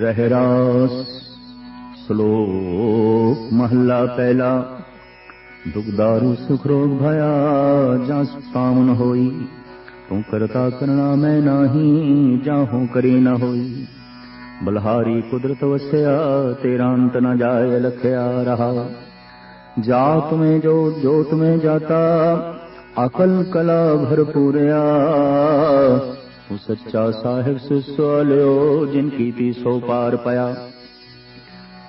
ਰਹਿ ਸ਼ਲੋਕ ਮਹੱਲਾ ਪਹਿਲਾ। ਦੁਖਦਾਰੂ ਸੁਖ ਰੋਗ ਭਇਆ ਜਾਂ ਪਾਵਨ ਹੋਈ। ਤੂੰ ਕਰਤਾ ਕਰਣਾ ਮੈਂ ਨਾਹੀ ਜਾਹੂ ਕਰੀ ਨਾ ਹੋਈ। ਬਲਹਾਰੀ ਕੁਦਰਤ ਵਸਿਆ, ਤੇਰਾ ਅੰਤ ਨ ਜਾਏ ਲਖਿਆ ਰਹਾ। ਜਾਤ ਮੈਂ ਜੋ ਜੋਤ ਮੈਂ ਜਾਤਾ, ਅਕਲ ਕਲਾ ਭਰਪੂਰਿਆ ਤੂੰ ਸੱਚਾ ਸਾਹਿਬ ਸੁਸਵਾਲਿਓ ਜਿਨ ਕੀਤੀ ਸੋ ਪਾਰ ਪਿਆ।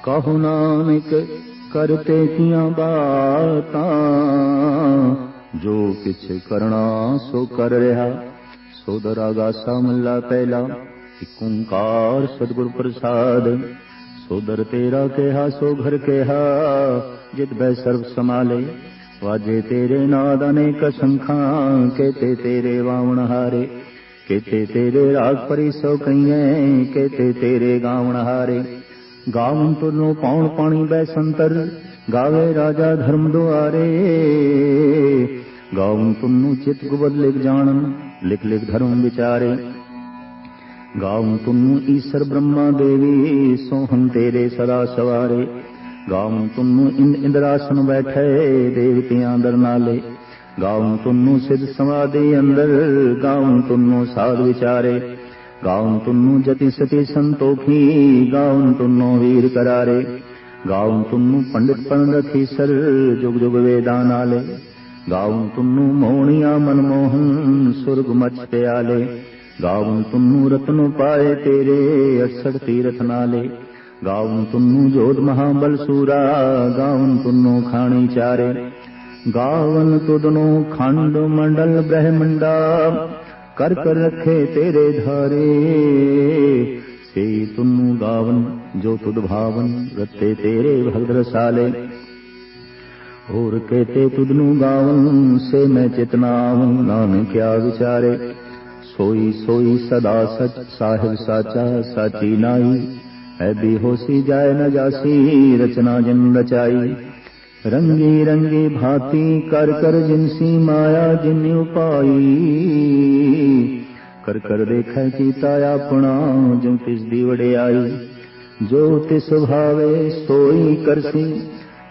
ਕਹੋ ਨਾਨਕ, ਕਰਤੇ ਕੀਆਂ ਬਾਤਾਂ। ਜੋ ਕਿਛ ਕਰਨਾ, ਸੋ ਕਰ ਰਿਹਾ। ਸੋ ਦਰਾਗਾ ਸਮਲਾ ਪਹਿਲਾ, ਇਕ ਓੰਕਾਰ ਸਤਿਗੁਰ ਪ੍ਰਸਾਦ। ਸੋਦਰ ਤੇਰਾ ਕਿਹਾ, ਸੋ ਘਰ ਕਿਹਾ, ਜਿਤ ਬੈ ਸਰਬ ਸਮਾਲੇ ਵਾਜੇ ਤੇਰੇ ਨਾਦ ਅਨੇਕ ਸੰਖਾਂ ਕੇਤੇ ਤੇਰੇ ਵਾਵਣ ਹਾਰੇ। ਕੇਤੇ ਤੇਰੇ ਰਾਗ ਪਰੀ ਸੋ ਕਈਏ ਕੇਤੇ ਤੇਰੇ ਗਾਵਣ ਹਾਰੇ। ਗਾਵਨ ਤੁਰਨੋ ਪਾਉਣ ਪਾਣੀ ਬੈ ਸੰਤਰ, ਗਾਵੇ ਰਾਜਾ ਧਰਮ ਦੁਆਰੇ। ਗਾਵਨ ਤੁਨੂੰ ਚਿਤ ਗੁਬਦ ਲਿਖ ਜਾਣਨ, ਲਿਖ ਲਿਖ ਧਰਮ ਵਿਚਾਰੇ। ਗਾਵਨ ਤੁਨੂੰ ਈਸ਼ਰ ਬ੍ਰਹਮਾ ਦੇਵੀ, ਸੋਹਣ ਤੇਰੇ ਸਦਾ ਸਵਾਰੇ। ਗਾਵਨ ਤੁਨੂੰ ਇੰਦ ਇੰਦਰਾਸਨ ਬੈਠੇ, ਦੇਵਤਿਆਂ ਦਰ ਨਾਲੇ। ਗਾਵਨ ਤੁਨੂੰ ਸਿਧ ਸਮਾਧੀ ਅੰਦਰ ਗਾਵਨ ਤੁਨੂੰ ਸਾਧ ਵਿਚਾਰੇ। ਗਾਵਨ ਤੁਨੂੰ ਜਤੀ ਸਤੀ ਸੰਤੋਖੀ ਗਾਵਨ ਤੁਨੂੰ ਵੀਰ ਕਰਾਰੇ। ਗਾਵਨ ਤੁਨੂੰ ਪੰਡਿਤ ਪਨ ਰਖੀ ਸਰ ਜੁਗ ਜੁਗ ਵੇਦਾਂ ਨਾਲੇ। ਗਾਵਨ ਤੁਨੂੰ ਮੋਹਣੀਆਂ ਮਨਮੋਹਨ, ਸੁਰਗ ਮਚ ਪਿਆਲੇ। ਗਾਵਨ ਤੁਨੂੰ ਰਤਨ ਪਾਏ ਤੇਰੇ 68 ਤੀਰਥ ਨਾਲੇ। ਗਾਵਨ ਤੁਨੂੰ ਜੋਤ ਮਹਾਬਲ ਸੂਰਾ ਗਾਵਨ ਤੁਨੂੰ ਖਾਣੀ ਚਾਰੇ। ਗਾਵਨ ਤੁਦਨੋ ਖੰਡ ਮੰਡਲ ਬ੍ਰਹਮੰਡਾ, ਕਰ ਕਰ ਰਖੇ ਤੇਰੇ ਧਾਰੇ। ਸੇ ਤੁਨੂੰ ਗਾਵਨ, ਜੋ ਤੁਧ ਭਾਵਨ, ਰਤੇ ਤੇਰੇ ਭਗਤ ਰਸਾਲੇ। ਹੋਰ ਕਹਤੇ ਤੁਧ ਗਾਵਨ, ਸੇ ਮੈਂ ਚਿਤਨਾਵਨ ਨਾਨਕ ਕਿਆ ਵਿਚਾਰੇ। ਸੋਈ ਸੋਈ ਸਦਾ ਸਚ, ਸਾਹਿਬ ਸਾਚਾ, ਸਾਚੀ ਨਾਈ ਹੈ ਬੇਹੋਸੀ ਜਾਏ ਨਾ ਜਾਸੀ, ਰਚਨਾ ਜਿਨ ਰਚਾਈ। ਰੰਗੀ ਰੰਗੀ ਭਾਤੀ ਕਰ ਕਰ ਜਿਨਸੀ ਮਾਇਆ ਜਿਨ ਉਪਾਈ। ਕਰ ਕਰ ਦੇਖੈ ਕੀਤਾ ਆਪਣਾ, ਜਿਉ ਤਿਸ ਦੀ ਵਡਿਆਈ। ਜੋ ਤਿਸ ਭਾਵੇ, ਸੋਈ ਕਰਸੀ,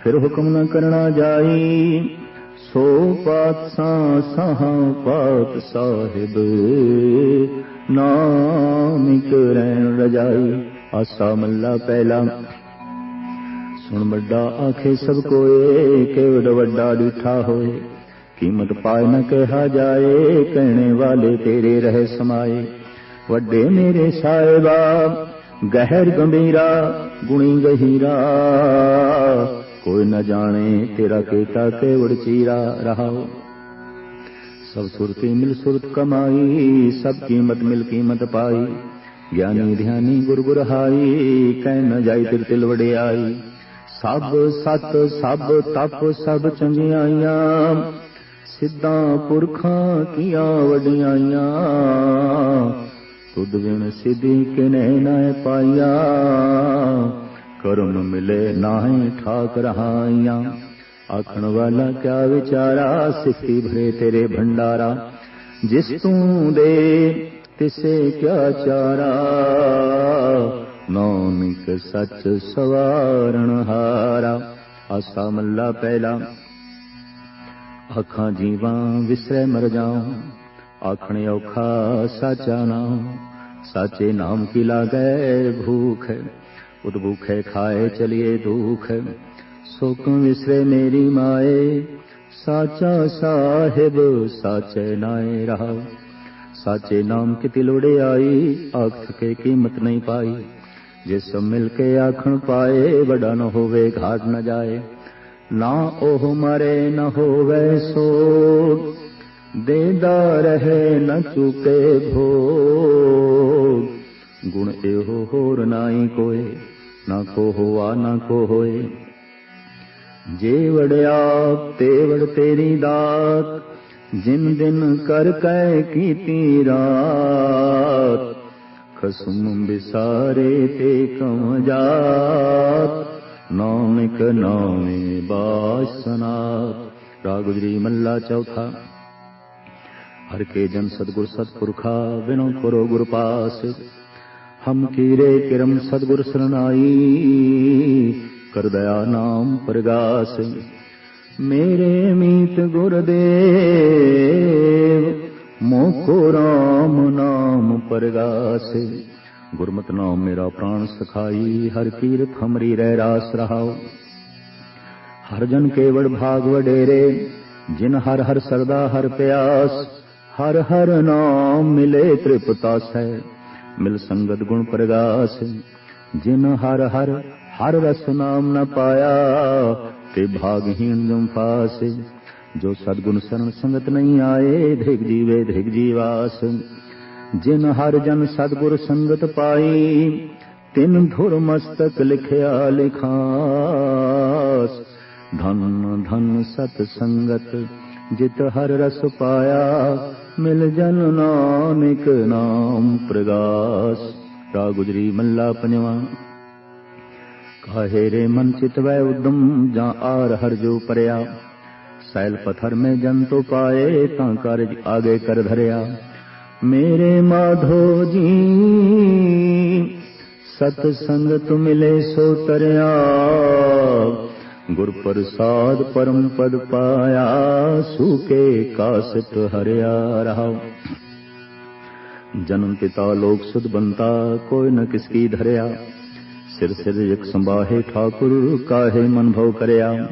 ਫਿਰ ਹੁਕਮ ਨਾ ਕਰਨਾ ਜਾਈ। ਸੋ ਪਾਤ ਸਾ ਸਹਾ ਪਾਤ ਸਾਹਿਬ, ਨਾਮ ਰਹਿਣ ਰਜਾਈ। ਆਸਾ ਮੱਲਾ ਪਹਿਲਾ। ਸੁਣ ਵੱਡਾ ਆਖੇ ਸਭ ਕੋਏ ਕੇਵੜ ਵੱਡਾ ਡਿਠਾ ਹੋਏ। ਕੀਮਤ ਪਾਏ ਨ ਕਿਹਾ ਜਾਏ, ਕਹਿਣੇ ਵਾਲੇ ਤੇਰੇ ਰਹਿ ਸਮਾਏ। ਵੱਡੇ ਮੇਰੇ ਸਾਹਿਬਾ, ਗਹਿਰ ਗੰਭੀਰਾ, ਗੁਣੀ ਗਹੀਰਾ। ਕੋਈ ਨ ਜਾਣੇ ਤੇਰਾ ਕੀਤਾ ਕੇਵੜ ਚੀਰਾ ਰਹਾਓ। ਸਭ ਸੁਰਤੀ ਮਿਲ ਸੁਰਤ ਕਮਾਈ, ਸਭ ਕੀਮਤ ਮਿਲ ਕੀਮਤ ਪਾਈ। ਗਿਆਨੀ ਧਿਆਨੀ ਗੁਰ ਗੁਰ ਹਾਈ, ਕਹਿ ਨ ਜਾਈ ਤਿਰ ਤਿਲ ਵਡਿਆਈ। ਸਭ ਸਤ, ਸਭ ਤਪ, ਸਭ ਚੰਗਿਆਈਆਂ। ਸਿੱਧਾਂ ਪੁਰਖਾਂ ਕੀਆਂ ਵਡਿਆਈਆਂ। ਤੁਧ ਵਿਣ ਸਿਧੀ ਕਿਨੇ ਨਾ ਪਾਈਆ। ਕਰਮ ਮਿਲੇ ਨਾਹੀਂ ਠਾਕ ਰਹਾਈਆਂ ਆਖਣ ਵਾਲਾ ਕਿਆ ਵਿਚਾਰਾ, ਸਿੱਖੀ ਭਰੇ ਤੇਰੇ ਭੰਡਾਰਾ। ਜਿਸ ਤੂੰ ਦੇ, ਤਿਸੇ ਕਿਆ ਚਾਰਾ। ਨਾਨਕ ਸੱਚ ਸਵਾਰਣ ਹਾਰਾ, ਆਸਾ ਮੱਲਾ ਪਹਿਲਾ। ਅੱਖਾਂ ਜੀਵਾਂ ਵਿਸਰੇ ਮਰ ਜਾਉ, ਆਖਣੇ ਔਖਾ ਸਾਚਾ ਨਾਮ। ਸਾਚੇ ਨਾਮ ਕੀ ਲਾਗੈ ਭੂਖ ਉਦ ਭੂਖੇ ਖਾਏ ਚਲਿਏ ਦੁਖ। ਸੁਖ ਵਿਸਰੇ ਮੇਰੀ ਮਾਏ, ਸਾਚਾ ਸਾਹਿਬ ਸਾਚੇ ਨਾਏ ਰਹਾ। ਸਾਚੇ ਨਾਮ ਕਿਤੇ ਲੋੜੇ ਆਈ ਆਖ ਕੇ ਕੀਮਤ ਨਹੀਂ ਪਾਈ। ਜਿਸ ਮਿਲ ਕੇ ਆਖਣ ਪਾਏ, ਵੱਡਾ ਨ ਹੋਵੇ, ਘਾਟ ਨ ਜਾਏ। ਨਾ ਉਹ ਮਰੇ, ਨ ਹੋਵੇ ਸੋ ਦੇਦਾ ਰਹੇ, ਨ ਚੁਕੇ ਭੋਗ। ਗੁਣ ਇਹੋ ਹੋਰ ਨਾਹੀ ਕੋਏ, ਨਾ ਕੋ ਹੋਆ ਨਾ ਕੋ ਹੋਏ ਜੇ ਵੜਿਆ, ਤੇ ਵੜ ਤੇਰੀ ਦਾਤ। ਜਿਨ ਦਿਨ ਕਰ ਕੈ ਕੀਤੀ ਰਾਤ। ਖਸਮ ਬਿਸਾਰੇ ਤੇ ਕਮ ਜਾਤ ਨਾਨਕ ਨਾਮੇ ਬਾਸਨਾ ਰਾਗ ਮੱਲਾ ਚੌਥਾ। ਹਰ ਕੇ ਜਨ ਸਤਗੁਰ ਸਤਪੁਰਖਾ, ਬਿਨੋ ਕਰੋ ਗੁਰ ਪਾਸ। ਹਮ ਕੀਰੇ ਕਿਰਮ ਸਤਗੁਰ ਸਰਨਾਈ, ਕਰ ਦਇਆ ਨਾਮ ਪ੍ਰਗਾਸ। ਮੇਰੇ ਮੀਤ ਗੁਰਦੇਵ ਮੋਕੋ ਰਾਮ ਨਾਮ ਪ੍ਰਗਾਸੇ। ਗੁਰਮਤਿ ਨਾਮ ਮੇਰਾ ਪ੍ਰਾਣ ਸਖਾਈ, ਹਰ ਕੀਰਤ ਹਮਰੀ ਰਹਿ ਰਾਸ ਰਹਾਓ ਹਰ ਜਨ ਕੇਵੜ ਭਾਗ ਵਡੇਰੇ, ਜਿਨ ਹਰ ਹਰ ਸਰਦਾ ਹਰ ਪਿਆਸ, ਹਰ ਹਰ ਨਾਮ ਮਿਲੇ ਤ੍ਰਿਪਤਾਸੈ ਮਿਲ ਸੰਗਤ ਗੁਣ ਪ੍ਰਗਾਸ, ਜਿਨ ਹਰ ਹਰ ਹਰ ਰਸ ਨਾਮ ਨ ਪਾਇਆ, ਤੇ ਭਾਗਹੀਣ ਜਮ ਜੋ ਸਤਗੁਣ ਸਰਣ ਸੰਗਤ ਨਹੀਂ ਆਏ ਧਿਗ ਜੀਵੇ ਧਿਗ ਜੀਵਾਸ। ਜਿਨ ਹਰ ਜਨ ਸਤਗੁਰ ਸੰਗਤ ਪਾਈ, ਤਿਨ ਧੁਰ ਮਸਤਕ ਲਿਖਿਆ ਲਿਖਾਸ। ਧਨ ਧਨ ਸਤ ਸੰਗਤ ਜਿਤ ਹਰ ਰਸ ਪਾਇਆ, ਮਿਲ ਜਨ ਨਾਨਕ ਨਾਮ ਪ੍ਰਗਾਸ। ਰਾ ਗੁਜਰੀ ਮੱਲਾ ਪੰਜਵਾ। ਕਾਹੇ ਰੇ ਮਨ ਚਿਤ ਵੈ ਉਦਮ, ਜਾਂ ਆਰ ਹਰ ਜੋ ਪਰਿਆ। ਸੈਲ ਪਥਰ ਮੈਂ ਜਨ ਪਾਏ ਤਾਂ ਕਾਰਜ ਆਗੇ ਕਰ ਧਰਿਆ। ਮੇਰੇ ਮਾਧੋ ਜੀ ਸਤ ਸੰਗਤ ਮਿਲੇ ਸੋ ਤਰਿਆ। ਗੁਰ ਪ੍ਰਸਾਦ ਪਰਮ ਪਦ ਪਾਇਆ, ਸੂਕੇ ਕਾਸਤ ਹਰਿਆ ਰਹਾਉ। ਜਨਮ ਪਿਤਾ ਲੋਕ ਸੁਧ ਬੰਤਾ, ਕੋਈ ਨ ਕਿਸ ਕੀ ਧਰਿਆ। ਸਿਰ ਸਿਰ ਇਕ ਸੰਭਾਹੇ ਠਾਕੁਰ, ਕਾਹੇ ਮਨ ਭਉ ਕਰਿਆ।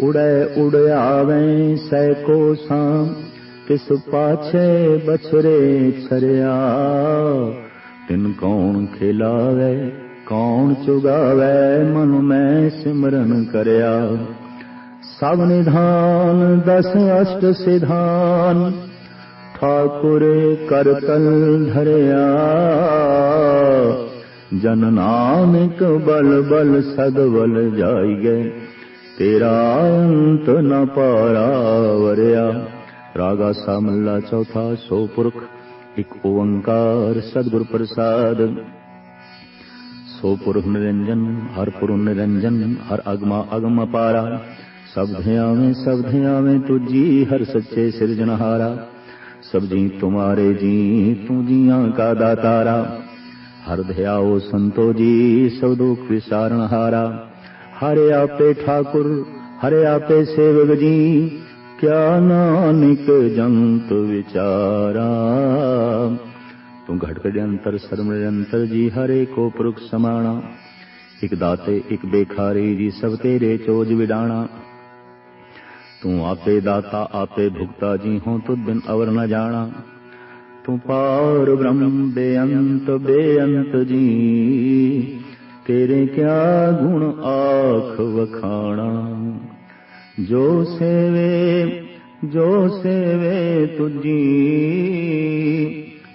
ਉੜੈ ਉੜ ਆਵੇਂ ਸੈ ਕੋ ਸਾਂ ਕਿਸ ਪਾਛੇ ਬਛਰੇ ਛਰਿਆ। ਤਿਨ ਕੌਣ ਖਿਲਾਵੇ, ਕੌਣ ਚੁਗਾਵੇ, ਮਨ ਮੈਂ ਸਿਮਰਨ ਕਰਿਆ। ਸਭ ਨਿਧਾਨ, ਦਸ ਅਸ਼ਟ ਸਿਧਾਨ, ਠਾਕੁਰ ਕਰਤਲ ਧਰਿਆ। ਜਨ ਨਾਨਕ ਬਲ ਬਲ ਸਦਵਲ ਜਾਈ ਗਏ ਤੇਰਾ ਅੰਤ ਨ ਪਾਰਾ ਵਰਿਆ। ਰਾਗਾ ਸਾਮਲਾ ਚੌਥਾ ਸੋ ਪੁਰਖ ਇਕ ਓੰਕਾਰ ਸਤਿਗੁਰ ਪ੍ਰਸਾਦ। ਸੋ ਪੁਰਖ ਨਿਰੰਜਨ, ਹਰ ਪੁਰ ਨਿਰੰਜਨ, ਹਰ ਅਗਮਾ ਅਗਮ ਅਪਾਰਾ। ਸਭ ਧਿਆਵੇਂ ਸਭ ਧਿਆਵੇਂ ਤੁਜੀ ਹਰ ਸੱਚੇ ਸਿਰਜਣਹਾਰਾ ਸਭ ਜੀ ਤੁਮਾਰੇ ਜੀ, ਤੂੰ ਜੀਆਂ ਕਾ ਦਾਤਾਰਾ। ਹਰ ਧਿਆਓ ਸੰਤੋ ਜੀ, ਸਭ ਦੁਖ ਵਿਸਾਰਣਹਾਰਾ ਹਾਰਾ ਹਰਿ ਆਪੇ ਠਾਕੁਰ, ਹਰਿ ਆਪੇ ਸੇਵਕ ਜੀ, ਕਿਆ ਨਾਨਕ ਜੰਤ ਵਿਚਾਰਾ। ਤੂੰ ਘਟ ਘਟ ਅੰਤਰ ਸਰਮ ਅੰਤਰ ਜੀ, ਹਰੇ ਕੋ ਪੁਰਖ ਸਮਾਣਾ। ਇਕ ਦਾਤੇ, ਇਕ ਬੇਖਾਰੀ ਜੀ, ਸਭ ਤੇਰੇ ਚੋਜ ਵਿਡਾਣਾ। ਤੂੰ ਆਪੇ ਦਾਤਾ, ਆਪੇ ਭੁਗਤਾ ਜੀ ਹੋ ਤੁਧ ਬਿਨ ਅਵਰ ਨ ਜਾਣਾ। ਤੂੰ ਪਾਰ ਬ੍ਰਹਮ ਬੇਅੰਤ ਬੇਅੰਤ ਜੀ। ਤੇਰੇ ਕਿਆ ਗੁਣ ਆਖ ਵਖਾਣਾ? ਜੋ ਸੇਵੇ ਜੋ ਸੇਵੇ ਤੁਜੀ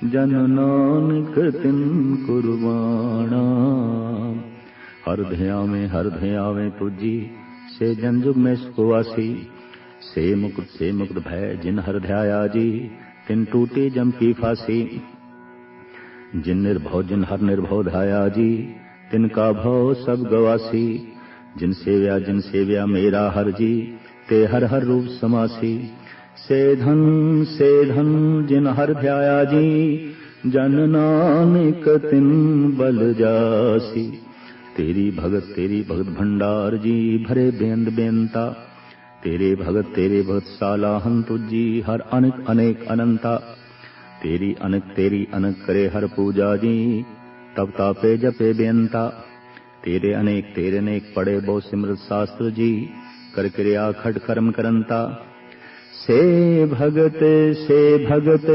ਜਨ ਨਾਨਕ ਤਿਨ ਕੁਰਬਾਨਾ ਹਰ ਧਿਆਵੇਂ ਹਰ ਧਿਆਵੇਂ ਤੁਜੀ ਸੇ ਜਨ ਜੁਗ ਮੈਂ ਸੁਵਾਸੀ ਸੇ ਮੁਕਤ ਸੇ ਮੁਕਤ ਭੈ ਜਿਨ ਹਰ ਧਿਆਇਆ ਜੀ, ਤਿਨ ਟੂਟੇ ਜਮ ਕੀ ਫਾਸੀ। ਜਿਨ ਨਿਰਭਉ, ਜਿਨ ਹਰ ਨਿਰਭਉ ਧਾਇਆ ਜੀ ਤਿਨ ਕਾ ਭਉ ਸਭ ਗਵਾਸੀ, ਜਿਨ ਸੇਵਿਆ ਜਿਨ ਸੇਵਿਆ ਮੇਰਾ ਹਰ ਜੀ, ਤੇ ਹਰ ਹਰ ਰੂਪ ਸਮਾਸੀ। ਸੇ ਧਨ ਸੇ ਧਨ ਜਿਨ ਹਰ ਧਿਆਇਆ ਜੀ, ਜਨ ਨਾਨਕ ਤਿਨ ਬਲ ਜਾਸੀ। ਤੇਰੀ ਭਗਤ ਤੇਰੀ ਭਗਤ ਭੰਡਾਰ ਜੀ, ਭਰੇ ਬੇਅੰਤ ਬੇਅੰਤਾ। ਤੇਰੇ ਭਗਤ ਤੇਰੇ ਭਗਤ ਸਾਲਾਹਨ ਤੁਜੀ, ਹਰ ਅਨੇਕ ਅਨੇਕ ਅਨੰਤਾ। ਤੇਰੀ ਅਨਕ ਤੇਰੀ ਅਨਕ ਕਰੇ ਹਰ ਪੂਜਾ ਜੀ ਤਬ ਤਾਪੇ ਜਪੇ ਬੇਅੰਤਾ ਤੇਰੇ ਅਨੇਕ ਤੇਰੇ ਅਨੇਕ ਪੜੇ ਬਹੁ ਸਿਮਰਤ ਸ਼ਾਸਤਰ ਜੀ ਕਰ ਕਿਰਿਆ ਖੜ ਕਰਮ ਕਰੰਤਾ ਸੇ ਭਗਤ ਸੇ ਭਗਤ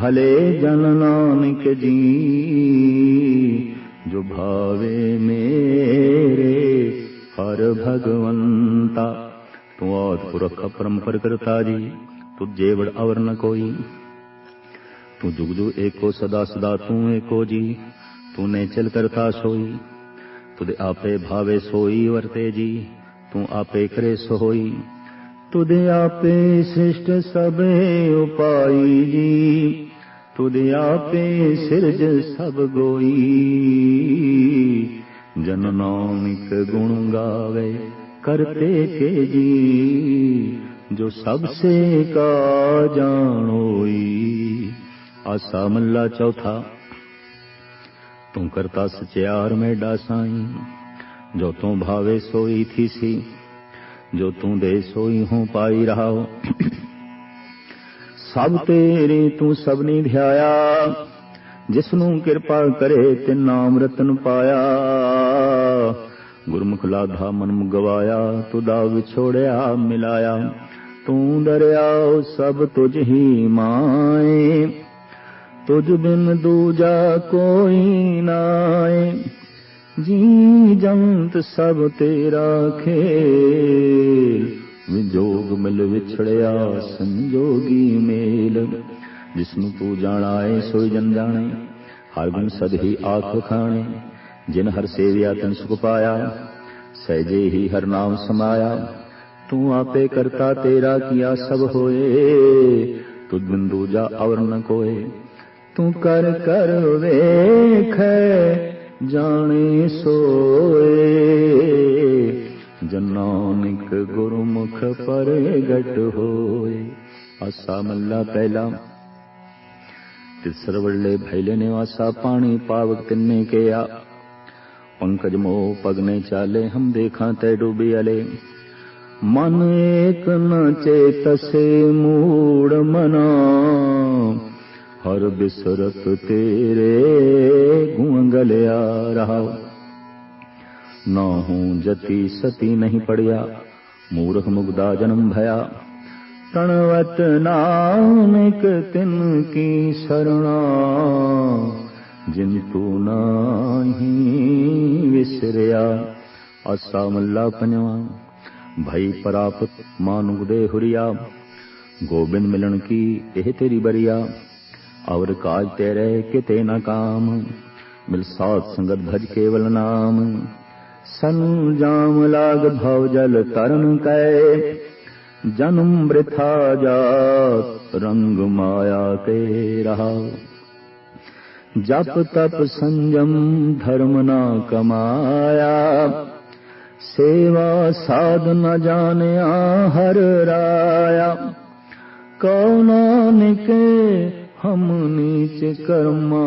ਭਲੇ ਜਨ ਨਾਨਕ ਜੀ ਜੋ ਭਾਵੇ ਮੇਰੇ ਹਰ ਭਗਵੰਤਾ ਤੂੰ ਆਦ ਪੁਰਖ ਪਰੰਪਰ ਕਰਤਾ ਜੀ ਤੁਝ ਜੇਵੜ ਅਵਰ ਨ ਕੋਈ ਤੂੰ ਜੁਗ ਜੁਗ ਏਕੋ ਸਦਾ ਸਦਾ ਤੂੰ ਏਕੋ ਜੀ। ਤੂਨੇ ਚਲ ਕਰਤਾ ਸੋਈ, ਤੁਦੇ ਆਪੇ ਭਾਵੇ ਸੋਈ ਵਰਤੇ ਜੀ। ਤੂੰ ਆਪੇ ਕਰੇ ਸੋਈ, ਤੁਦੇ ਆਪੇ ਸ੍ਰਿਸ਼ਟ ਸਭੇ ਉਪਾਈ ਜੀ। ਤੁਦੇ ਆਪੇ ਸਿਰਜ ਸਭ ਗੋਈ। ਜਨ ਨਾਨਕ ਗੁਣ ਗਾਵੇ ਕਰਤੇ ਕੇ ਜੀ, ਜੋ ਸਭ ਸੇ ਕਾ ਜਾਣੋਈ। ਆਸਾ ਮੱਲਾ ਚੌਥਾ। ਤੂੰ ਕਰਤਾ ਸਚਿਆਰ ਮੇਡਾ ਸਾਈ ਜੋ ਤੂੰ ਭਾਵੇ ਸੋਈ ਥੀ ਸੀ, ਜੋ ਤੂੰ ਦੇ ਸੋਈ ਹੂੰ ਪਾਈ ਰਹਾਓ। ਸਭ ਤੇਰੇ ਤੂੰ ਸਭਨੀ ਧਿਆਇਆ ਜਿਸ ਨੂੰ ਕਿਰਪਾ ਕਰੇ ਤੇ ਨਾਮ ਰਤਨ ਪਾਇਆ। ਗੁਰਮੁਖ ਲਾਧਾ ਮਨਮ ਗਵਾਇਆ ਤੁਦਾ ਵਿਛੋੜਿਆ ਮਿਲਾਇਆ। ਤੂੰ ਦਰਿਆਓ ਸਭ ਤੁਝ ਹੀ ਮਾਏ। ਤੁਜ ਬਿਨ ਦੂਜਾ ਕੋਈ ਨਾਏ ਜੀ ਜੰਤ ਸਭ ਤੇਰਾ ਖੇਲ। ਵਿਜੋਗ ਮਿਲ ਵਿਛੜਿਆ ਸੰਜੋਗੀ ਮੇਲ। ਜਿਸ ਨੂੰ ਤੂੰ ਜਾਣਾਏ ਸੋਈ ਜਨ ਜਾਣੇ। ਹਰ ਗੁਣ ਸਦਹੀ ਆਖ ਖਾਣੇ। ਜਿਨ ਹਰ ਸੇਵਿਆ ਤਨ ਸੁਖ ਪਾਇਆ। ਸਹਿਜੇ ਹੀ ਹਰ ਨਾਮ ਸਮਾਇਆ। ਤੂੰ ਆਪੇ ਕਰਤਾ ਤੇਰਾ ਕੀਆ ਸਭ ਹੋਏ। ਤੁਧ ਬਿਨ ਦੂਜਾ ਅਵਰ ਨ ਕੋਏ। ਤੂੰ ਕਰ ਕਰ ਵੇਖ, ਜਾਣੇ ਸੋਏ। ਜਨਾਨਿਕ ਗੁਰਮੁਖ ਪਰਗਟ ਹੋਏ। ਆਸਾ ਮੱਲਾ ਪਹਿਲਾ। ਤਿਸਰ ਵੱਲੇ ਭੈਲੇ ਨਿਵਾਸਾ ਪਾਣੀ ਪਾਵਕ ਤਿੰਨੇ ਕਿਆ। ਪੰਕਜ ਮੋ ਪਗਨੇ ਚਾਲੇ, ਹਮ ਦੇਖਾਂ ਤੈ ਡੂਬੀ ਅਲੇ। ਮਨ ਏਕ ਨ ਚੇਤਸੇ ਮੂੜ ਮਨਾ। ਹਰ ਬਿਸਰਤ ਤੇਰੇ ਗੁਣ ਗਲਿਆ ਰਹਾ। ਨਾ ਹੂੰ ਜਤੀ ਸਤੀ ਨਹੀਂ ਪੜਿਆ, ਮੂਰਖ ਮੁਗਦਾ ਜਨਮ ਭਇਆ। ਪ੍ਰਣਵਤ ਨਾਨਕ ਤਿਨ ਕੀ ਸਰਣਾ, ਜਿਨ ਤੂ ਨਾਹੀ ਵਿਸਰਿਆ। ਅਸਾ ਮੱਲਾ ਪੰਜਵਾ, ਭਈ ਪ੍ਰਾਪਤ ਮਾਨੁਗ ਦੇ ਹੁਰੀਆ। ਗੋਬਿੰਦ ਮਿਲਣ ਕੀ ਇਹ ਤੇਰੀ ਬਰੀਆ। ਔਰ ਕਾਜ ਤੇਰੇ ਕਿਤੇ ਨਾ ਕਾਮ ਮਿਲ ਸਾਥ ਸੰਗਤ ਭਜ ਕੇਵਲ ਨਾਮ ਸੰਜਾਮ ਲਾਗ ਭਵ ਜਲ ਤਰਨ ਕੈ ਜਨਮ ਬ੍ਰਿਥਾ ਜਾਤ ਰੰਗ ਮਾਇਆ ਕੇ ਰਹਾ ਜਪ ਤਪ ਸੰਜਮ ਧਰਮ ਨਾ ਕਮਾਇਆ ਸੇਵਾ ਸਾਧ ਨ ਜਾਣਿਆ ਹਰ ਰਾਇਆ ਕਉ ਨਾਨਕੇ ہم نیچ کرما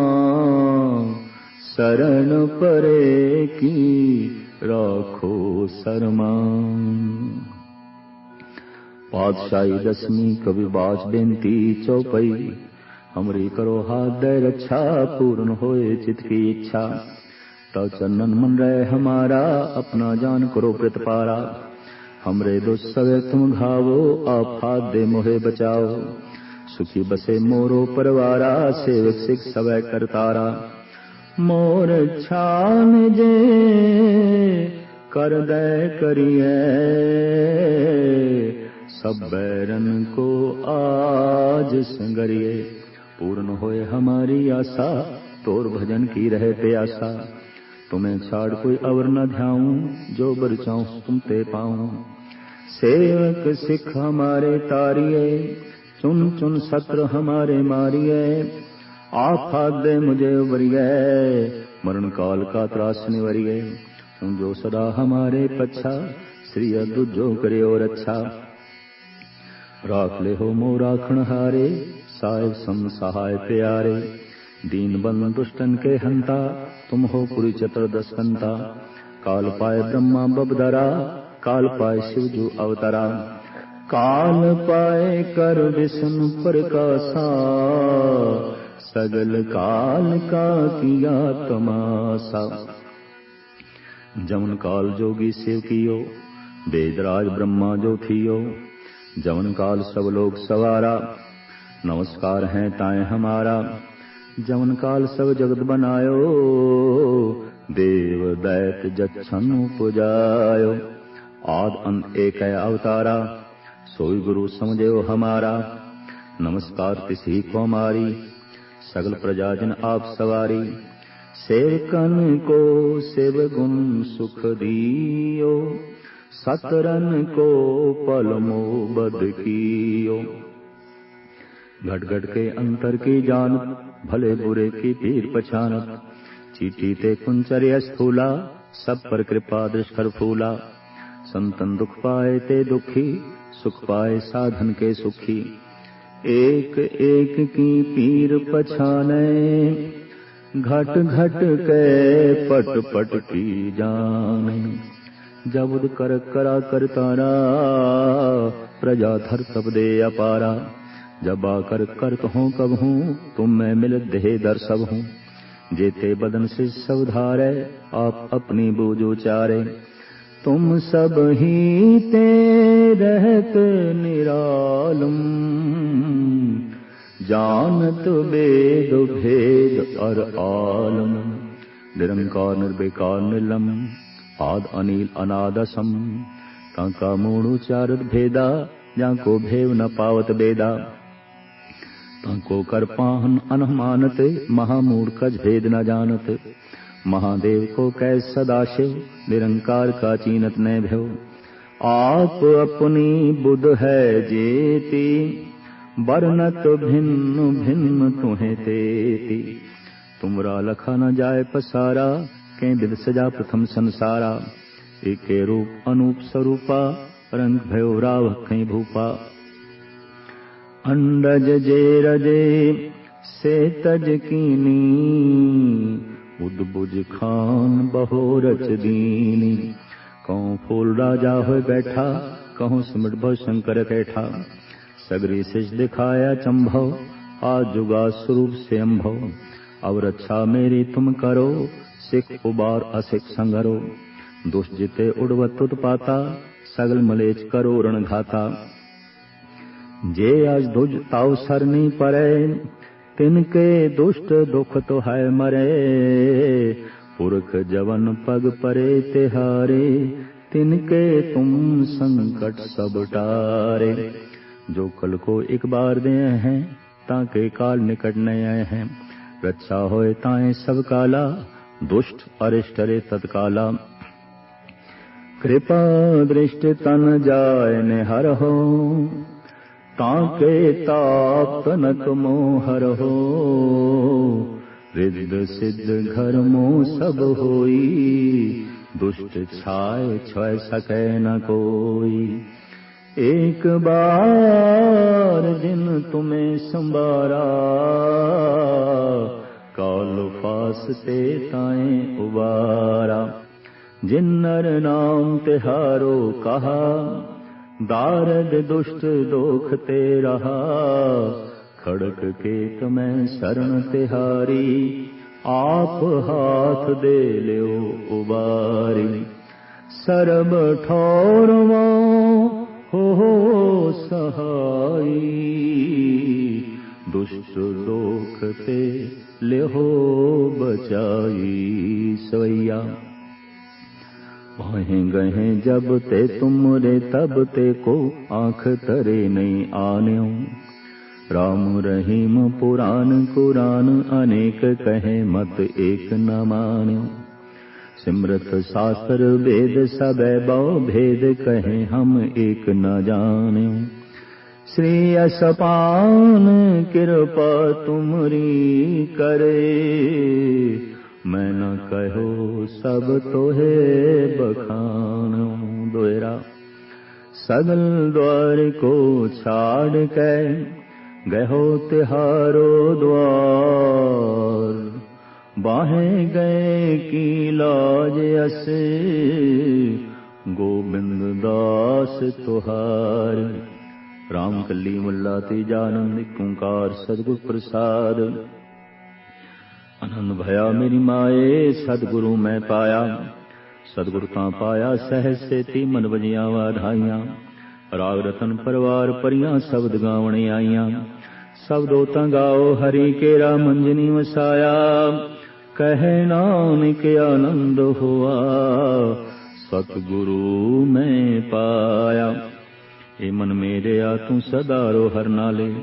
شرن پرے کی رکھو سرما۔ پادشاہی دسمی کبھی باج بینتی چوپئی، ہمری کرو ہاتھ دے رچھا پورن ہوئے چت کی اچھا۔ تو چنن من رہے ہمارا، اپنا جان کرو پرت پارا۔ ہمرے دو سوے تم گھاو آپ ہاتھ دے موہے بچاؤ۔ سکھی بسے مورو پروارا سیوک سکھ سوے کرتارا مور چھان جے کر دے کریے سب بیرن کو آج سنگریے پورن ہوئے ہماری آسا تور بھجن کی رہے پیاسا تمہیں چھاڑ کوئی اور نہ دھیاؤں جو برچاؤں تم تے پاؤں سیوک سکھ ہمارے تاریے چن چن ستر ہمارے ماری آپ دے مجھے وریے۔ مرن کال کا تراس وریے۔ تم جو سدا ہمارے پچھا، سری جو کرے اور اچھا۔ راکھ لے ہو مو راکھن ہارے سائے سم سہائے پیارے۔ دین بند دشتن کے ہنتا، تم ہو پوری چتر دسکنتا کال پائے برہما ببدرا کال پائے شیو جو اوترا۔ काल पाए कर विष्णु प्रकाशा सगल काल का किया तमाशा जमन काल जोगी शिव कियो वेदराज ब्रह्मा जो थियो जमन काल सब लोग सवारा नमस्कार है ताए हमारा जमन काल सब जगत बनायो देव दैत जच्छन पुजायो आद अंत एक है अवतारा सोई गुरु समझो हमारा नमस्कार तिसी को हमारी सगल प्रजाजन आप सवारी सेवकन को सेव गुण सुख दियो सतरन को पलमो बद कियो घट घट के अंतर की जानत भले बुरे की पीर पछानत चीटी ते कुंचर्य स्थूला सब पर कृपा दृष्कर फूला ਸੰਤਨ ਦੁਖ ਪਾਏ ਤੇ ਦੁਖੀ، ਸੁਖ ਪਾਏ ਸਾਧਨ ਕੇ ਸੁਖੀ। ایک ایک کی پیر پچھانے گھٹ گھٹ کے پٹ پٹ کی جان جب کر کرا کر تارا پرجا دھر سب دے اپارا جب آ کر کرت ہوں کب ہوں تم میں مل دہ در سب ہوں جیتے بدن سے سب دھارے آپ اپنی بوجو چارے ते रहत निरालम। जानत वेद भेद और आलम। निरंकार निर्विकार निलम आद अनिल अनादसम। कांका मूणु चारत भेदा जाको भेव न पावत बेदा। ताको कर पाहन अनमानत महामूर्ख भेद न जानत مہادیو کو कै سدا شیو نرنکار کا چینت نہ بھیو آپ اپنی بدھ ہے جیتی برنت بھن بھن تہیں تیتی تمرا لکھا نہ جائے پسارا کہ دل سجا پرتھم سنسارا ایک روپ انوپ سروپا رنگ بھیو راو کھیں بھوپا انڈج جے رجے سے تج کینی कीनी उदबुज खान बहो रच दीनी कहूँ फूल राजा हो बैठा कहूँ सिमट भव शंकर कैठा सगरी शिष दिखाया चंभव आज जुगा स्वरूप से अम्भव अब रक्षा मेरी तुम करो सिख उबार असिख संगरो दुष्ट जिते उड़वत उत्पाता सगल मलेच करो रण घाता जे आज दुज ताव सरनी परे تن کے دشت دکھ تو ہے مرے پورک جون پگ پرے تہارے تن کے تم سنکٹ سب ٹارے جو کل کو ایک بار دے ہیں تاکہ کال نکٹ نئے آئے ہیں رچا ہوئے تائیں سب کالا دشٹ ارشٹرے تتکالا کرپا درشٹ تن جائے نہر ہو ताके ताप तनक मोहर हो रिद्ध सिद्ध घर मो सब होई दुष्ट छाय छय सकै न कोई एक बार दिन तुम्हें संबारा काल फास ते ताए उबारा जिन नर नाम तिहारो कहा दारद दुष्ट दोख ते रहा खड़क केत में शरण तिहारी आप हाथ दे ठौरवा हो हो सहाई दुष्ट दोख ते लेहो बचाई सवैया वहीं गहे जब ते तुमरे तब ते को आंख तरे नहीं आन्यो राम रहीम पुराण कुरान अनेक कहे मत एक न मान्यो सिमरत शास्त्र वेद सब बहु भेद कहे हम एक न जान्यो श्री असपान कृपा तुमरी करे ਮੈਂ ਨਾ ਕਹਿਓ, ਸਭ ਤੋਹੇ ਬਖਾਣੋ ਦੁਇਰਾ। ਸਗਲ ਦਵਾਰ ਕੋ ਛਾੜ ਕੇ ਗਹਿਓ ਤਿਹਾਰੋ ਦਵਾਰ। ਬਾਹੇ ਗਏ ਕੀ ਲਾਜ ਅਸੇ, ਗੋਬਿੰਦ ਦਾਸ ਤੁਹਾਰ। ਰਾਮ ਕਲੀ ਮੁੱਲਾ ਤੇ ਜਾਨੰਦ ਓੰਕਾਰ ਸਤਿਗੁਰ ਪ੍ਰਸਾਦ। ਅਨੰਦ ਭਇਆ ਮੇਰੀ ਮਾਏ, ਸਤਿਗੁਰੂ ਮੈਂ ਪਾਇਆ। ਸਤਿਗੁਰ ਤਾਂ ਪਾਇਆ ਸਹਿ ਸੇਤੀ ਮਨ ਵਜਿਆ ਵਾਧਾਈਆਂ ਰਾਗ ਰਤਨ ਪਰਵਾਰ ਪਰੀਆਂ ਸ਼ਬਦ ਗਾਵਣ ਆਈਆਂ। ਸਬਦੋ ਤਾਂ ਗਾਓ, ਹਰੀ ਕੇਰਾ ਮੰਜਨੀ ਵਸਾਇਆ। ਕਹਿ ਕੇ ਆਨੰਦ ਹੋਆ, ਸਤਿਗੁਰੂ ਮੈਂ ਪਾਇਆ। ਇਹ ਮਨ ਮੇਰੇ ਆ ਤੂੰ ਸਦਾ ਰੋ ਹਰ ਨਾਲੇ।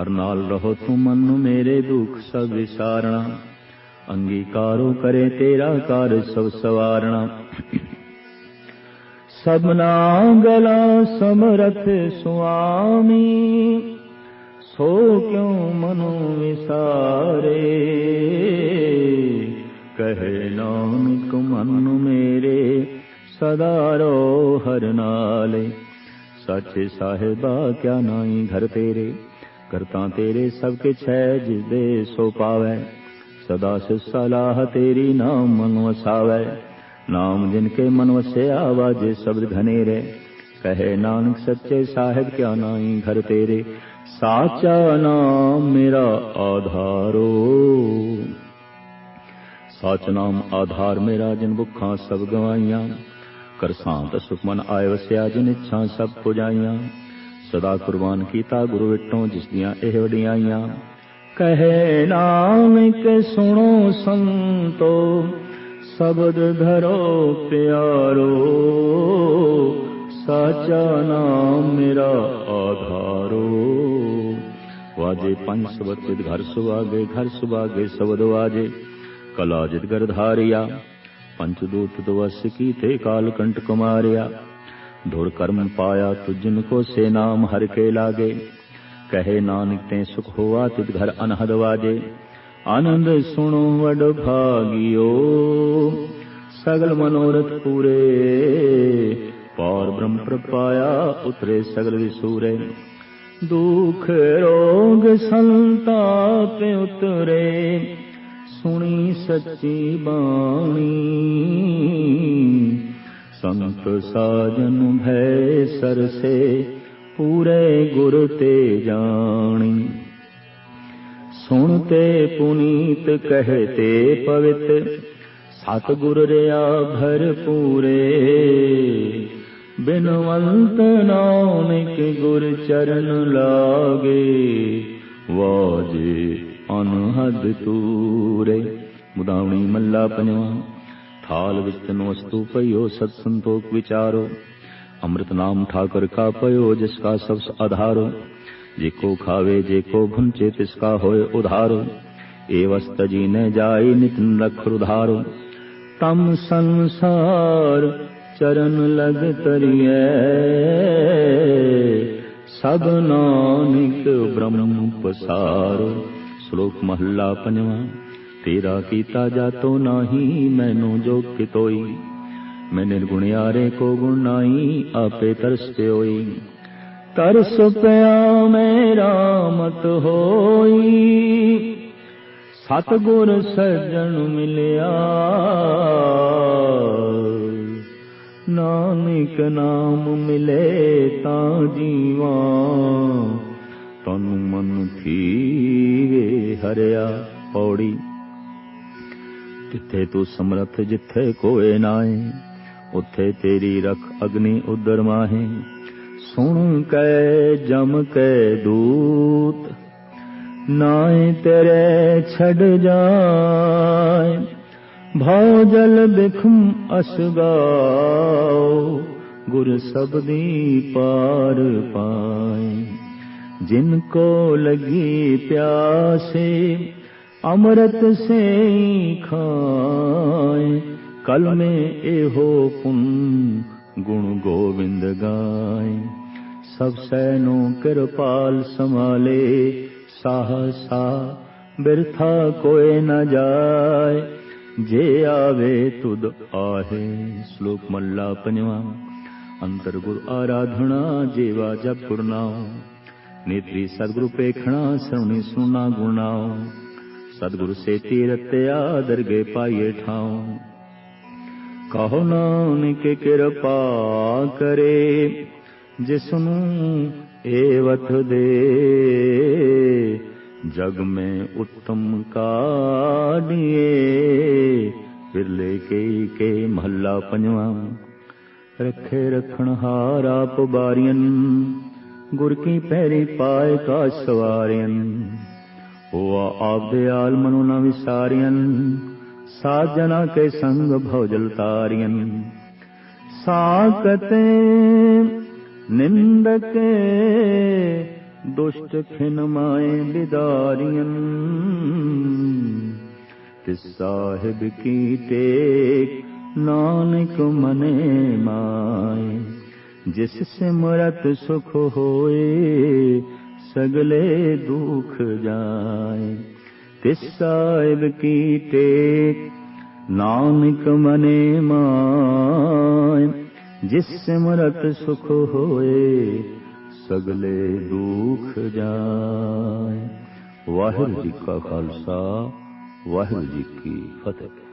ਹਰ ਨਾਲ ਰਹੋ ਤੂੰ ਮਨ ਨੂੰ ਮੇਰੇ ਦੁੱਖ ਸਭ ਵਿਸਾਰਣਾ। ਅੰਗੀਕਾਰੋ ਕਰੇ ਤੇਰਾ ਕਾਰ ਸਭ ਸਵਾਰਣਾ। ਸਭਨਾ ਗਲਾ ਸਮਰਥ ਸੁਆਮੀ, ਸੋ ਕਿਉ ਮਨੋ ਵਿਸਾਰੇ? ਕਹੇ ਨਾਨਕ ਮਨ ਮੇਰੇ ਸਦਾਰੋ ਹਰ ਨਾਲੇ। ਸੱਚ ਸਾਹਿਬਾ ਕਿਆ ਨਾਈ ਘਰ ਤੇਰੇ। ਕਰਤਾ ਤੇਰੇ ਸਭ ਕਿਛ ਹੈ ਜਿਸ ਦੇ ਸੋ ਪਾਵੈ। ਸਦਾ ਸਲਾਹ ਤੇਰੀ ਨਾਮ ਮਨ ਵਸਾਵੇ ਨਾਮ ਜਿਨ ਕੇ ਮਨ ਵਸਿਆ ਵਾਜੇ ਸ਼ਬਦ ਘਨੇਰੇ। ਕਹੇ ਨਾਨਕ ਸੱਚੇ ਸਾਹਿਬ ਕਿਆ ਨਾਹੀ ਘਰ ਤੇਰੇ। ਸਾਚਾ ਨਾਮ ਮੇਰਾ ਆਧਾਰੋ। ਸਚ ਨਾਮ ਆਧਾਰ ਮੇਰਾ ਜਿਨ ਭੁੱਖਾਂ ਸਭ ਗਵਾਈਆਂ। ਕਰ ਸਾਂਤ ਸੁਖ ਮਨ ਆਏ ਵਸਿਆ ਜਿਨ ਇੱਛਾ ਸਭ ਪੁਜਾਈਆਂ। ਸਦਾ ਕੁਰਬਾਨ ਕੀਤਾ ਗੁਰੂ ਵਿਟੋਂ, ਜਿਸ ਦੀਆਂ ਇਹ ਵਡਿਆਈਆਂ ਕਹੇ ਨਾਨਕ ਸੁਣੋ ਸੰਤੋ, ਸ਼ਬਦ ਧਰੋ ਪਿਆਰੋ। ਸਾਚਾ ਨਾਮ ਮੇਰਾ ਆਧਾਰੋ। ਵਾਜੇ ਪੰਜ ਸ਼ਬਦ ਘਰ ਸੁਆਗੇ ਘਰ ਸੁਆਗੇ ਸ਼ਬਦ ਵਾਜੇ। ਕਲਾ ਜਿਤ ਗਰ ਧਾਰਿਆ ਪੰਚ ਦੂਤ ਦਵਸ ਕੀਤੇ ਕਾਲ ਕੰਟ ਕੁਮਾਰਿਆ। ਧੁਰ ਕਰਮ ਪਾਇਆ ਤੁਜਨ ਕੋ ਸੇ ਨਾਮ ਹਰ ਕੇ ਲਾਗੇ। ਕਹੇ ਨਾਨਕ ਤੇ ਸੁਖ ਹੋਆ ਤਿਤ ਘਰ ਅਨਹਦ ਵਾਜੇ। ਆਨੰਦ ਸੁਣੋ ਵਡ ਭਾਗਿਓ, ਸਗਲ ਮਨੋਰਥ ਪੂਰੇ। ਪਾਰ ਬ੍ਰਹਮ ਪ੍ਰਪਾਇਆ ਉਤਰੇ ਸਗਲ ਵਿਸੂਰੇ। ਦੁਖ ਰੋਗ ਸੰਤਾਪ ਉਤਰੇ। ਸੁਣੀ ਸੱਚੀ ਬਾਣੀ ਸੰਤ ਸਾਜਨ ਭੈ ਸਰਸੇ, ਪੂਰੇ ਗੁਰ ਤੇ ਜਾਣੀ। ਸੁਣਤੇ ਪੁਨੀਤ ਕਹਤੇ ਪਵਿੱਤ ਸਤ ਗੁਰ ਰਿਆ ਭਰ ਪੂਰੇ। ਬਿਨਵੰਤ ਨਾਨਕ ਗੁਰ ਚਰਨ ਲਾਗੇ, ਵਾਜੇ ਅਨਹਦ ਤੂਰੇ। ਮੁਦਾਵਣੀ ਮੱਲਾ ਪੰਜਵਾ। ਹਾਲ ਵਿੱਚ ਨੋਸਤੂ ਪਇਓ ਸਤ ਸੰਤੋਖ ਵਿਚਾਰੋ ਅੰਮ੍ਰਿਤ ਨਾਮ ਠਾਕੁਰ ਕਾ ਪਇਓ ਜਿਸ ਕਾ ਸਬਸ ਆਧਾਰੋ ਜੇ ਕੋ ਖਾਵੇ ਜੇ ਕੋ ਭੁੰਚੇ ਤਿਸ ਕਾ ਹੋਏ ਉਧਾਰੋ ਏਵਸਤ ਜੀ ਨੇ ਜਾਈ ਨਿਤਨ ਰਖ ਰੁਧਾਰੋ ਤਮ ਸੰਸਾਰ ਚਰਨ ਲਗ ਤਰੀਏ ਸਭ ਨਾਨਕ ਬ੍ਰਹਮ ਪਸਾਰੋ ਸ਼ਲੋਕ ਮਹੱਲਾ ਪੰਜਵਾਂ ਤੇਰਾ ਕੀਤਾ ਜਾ ਜਾਤੋ ਨਾਹੀ, ਮੈਨੂੰ ਜੋ ਕਿ ਤੋਈ ਮੈਂ ਨਿਰਗੁਣਿਆਰੇ ਕੋ ਗੁਣਾਈ ਆਪੇ ਤਰਸ ਪਿਓਈ ਤਰਸ ਪਿਆ ਮੇਰਾ ਮਤ ਹੋਈ। ਸਤ ਗੁਰ ਸਜਣ ਮਿਲਿਆ। ਨਾਨਕ ਨਾਮ ਮਿਲੇ ਤਾਂ ਜੀਵਾ। ਤਨ ਮਨ ਥੀਵੇ ਹਰਿਆ, ਪੌੜੀ। ਜਿੱਥੇ ਤੂੰ ਸਮਰਥ ਜਿੱਥੇ ਕੋਏ ਨਾਏ ਉੱਥੇ ਤੇਰੀ ਰਖ ਅਗਨੀ ਉਦਰ ਮਾਹੇ। ਸੁਣ ਕੈ ਜਮ ਕੈ ਦੂਤ ਨਾਏ ਤੇਰੇ ਛੱਡ ਜਾਏ ਭਉ ਜਲ ਬਿਖਮ ਅਸਗਾਓ ਗੁਰ ਸਬਦੀ ਪਾਰ ਪਾਏ ਜਿਨ ਕੋ ਲਗੀ ਪਿਆਸੇ अमृत से खाए कल में एहो कलमे गुण गोविंद गाय सब सैनो कृपाल संभाले साहसा बिरथा कोय न जाय जे सवसे कृपले साहसाुद श्लोकमल्ला पञ्जवा अन्तर् गुरु आराधना जेवा जप गुरनाओ नेत्री सदगुरु पेखणा सणी सुना गुणा ਸਤਿਗੁਰ ਸੇ ਤੀਰਤਿਆ ਦਰਗੇ ਪਾਈਏ ਠਾਉ। ਕਹੋ ਨਾਨਕ ਕਿਰਪਾ ਕਰੇ ਜਿਸ ਨੂੰ ਏਵਤ ਦੇ। ਜਗ ਮੈਂ ਉੱਤਮ ਕਾਢੀਏ ਫਿਰਲੇ ਕੇ ਕੇ ਮਹੱਲਾ ਪੰਜਵਾਂ। ਰਖੇ ਰਖਣ ਹਾਰਾ ਆਪ ਬਾਰੀਆਂ ਗੁਰ ਕੀ ਪਹਿਰੀ ਪਾਏ ਕਾ ਸਵਾਰੀਆਂ ਹੋਆ ਆਪਦੇ ਆਲ ਮਨੁ ਨ ਵਿਸਾਰੀਆਂ ਸਾਜਨਾ ਕੇ ਸੰਗ ਭਉਜਲ ਤਾਰੀਆਂ ਸਾਕਤੇ ਨਿੰਦਕ ਦੁਸ਼ਟ ਖਿਨ ਮਾਏ ਬਿਦਾਰੀਆਂ ਤਿਸ ਸਾਹਿਬ ਕੀ ਟੇਕ ਨਾਨਕ ਮਨੇ ਮਾਏ, ਜਿਸ ਸਿਮਰਤ ਸੁਖ ਹੋਏ ਸਗਲੇ ਦੁਖ ਜਾਏ। ਤਿਸ ਸਾਹਿਬ ਕੀ ਨਾਨਕ ਮਨੇ ਮਾਏ। ਜਿਸ ਸਿਮਰਤ ਸੁਖ ਹੋਏ, ਸਗਲੇ ਦੁਖ ਜਾਏ। ਵਾਹਿਗੁਰੂ ਜੀ ਕਾ ਖਾਲਸਾ, ਵਾਹਿਗੁਰੂ ਜੀ ਕੀ ਫਤਿਹ।